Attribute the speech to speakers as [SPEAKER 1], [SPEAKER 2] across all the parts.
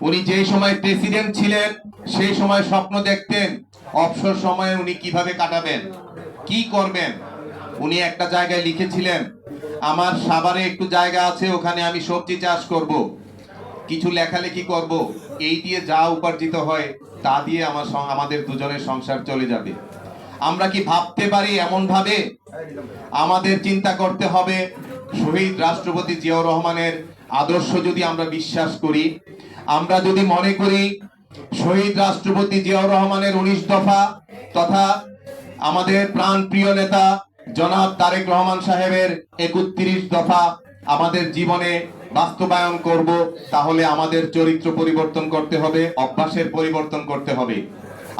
[SPEAKER 1] উনি যে সময় প্রেসিডেন্ট ছিলেন, সেই সময় স্বপ্ন দেখতেন, অবসর সময়ে উনি কীভাবে কাটাবেন, কি করবেন। উনি একটা জায়গায় লিখেছিলেন, আমার সাভারে একটু জায়গা আছে, ওখানে আমি সবজি চাষ করব। কিছু লেখালেখি করব। এই দিয়ে যা উপার্জিত হয়, তা দিয়ে আমার আমাদের দুজনের সংসার চলে যাবে। আমরা কি ভাবতে পারি এমন ভাবে আমাদের চিন্তা করতে হবে। শহীদ রাষ্ট্রপতি জিয়াউর রহমানের আদর্শ যদি আমরা বিশ্বাস করি আমরা যদি মনে করি শহীদ রাষ্ট্রপতি জিয়াউর রহমানের উনিশ দফা তথা আমাদের প্রাণ প্রিয় নেতা জনাব তারেক রহমান সাহেবের একত্রিশ দফা আমাদের জীবনে বাস্তবায়ন করব, তাহলে আমাদের চরিত্র পরিবর্তন করতে হবে, অভ্যাসের পরিবর্তন করতে হবে।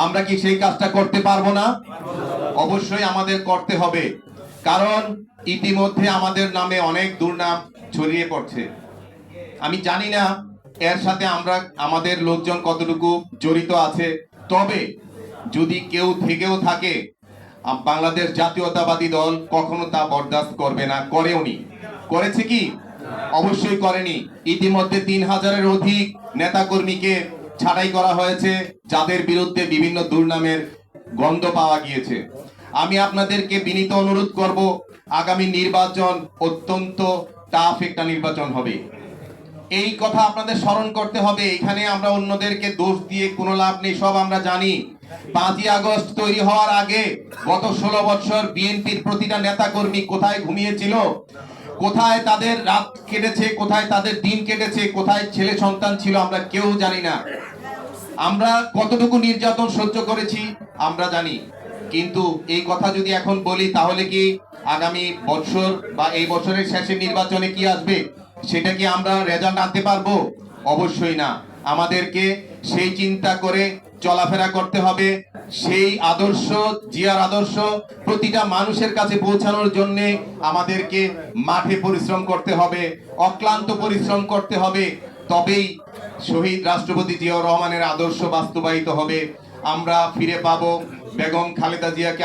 [SPEAKER 1] আমরা কি সেই কাজটা করতে পারব না? অবশ্যই আমাদের করতে হবে, কারণ ইতিমধ্যে আমাদের নামে অনেক দুর্নাম ছড়িয়ে পড়ছে। আমি জানি না এর সাথে আমরা, আমাদের লোকজন কতটুকু জড়িত আছে, তবে যদি কেউ থেকেও থাকে বাংলাদেশ জাতীয়তাবাদী দল কখনো তা বরদাস্ত করবে না করেওনি করেছে কি? অবশ্যই করেনি। ইতিমধ্যে তিন হাজারের অধিক নেতাকর্মীকে ছাঁটাই করা হয়েছে, যাদের বিরুদ্ধে বিভিন্ন দুর্নামের গন্ধ পাওয়া গিয়েছে। আমি আপনাদেরকে বিনীত অনুরোধ করব, আগামী নির্বাচন অত্যন্ত টাফ একটা নির্বাচন হবে। এই কথা আপনাদের স্মরণ করতে হবে। এখানে আমরা অন্যদেরকে দোষ দিয়ে কোনো লাভ নেই, সব আমরা জানি। পাঁচই আগস্ট তৈরি হওয়ার আগে গত ষোলো বছর বিএনপির প্রতিটা নেতাকর্মী কোথায় ঘুমিয়েছিল? কোথায় তাদের রাত কেটেছে? কোথায় তাদের দিন কেটেছে? কোথায় ছেলে সন্তান ছিল? আমরা কেউ জানি না। আমরা কতটুকু নির্যাতন সহ্য করেছি, আমরা জানি। কিন্তু এই কথা যদি এখন বলি, তাহলে কি আগামী বছর বা এই বছরের শেষে নির্বাচনে কি আসবে? সেটা কি আমরা রেজাল্ট আনতে পারব? অবশ্যই না। আমাদেরকে সেই চিন্তা করে চলাফেরা করতে হবে। সেই আদর্শ, জিয়ার আদর্শ প্রতিটা মানুষের কাছে পৌঁছানোর জন্য আমাদেরকে মাঠে পরিশ্রম করতে হবে, অক্লান্ত পরিশ্রম করতে হবে। তবেই শহীদ রাষ্ট্রপতি জিয়াউর রহমানের আদর্শ বাস্তবায়িত হবে। আমরা ফিরে পাবো। বেগম খালেদা জিয়াকে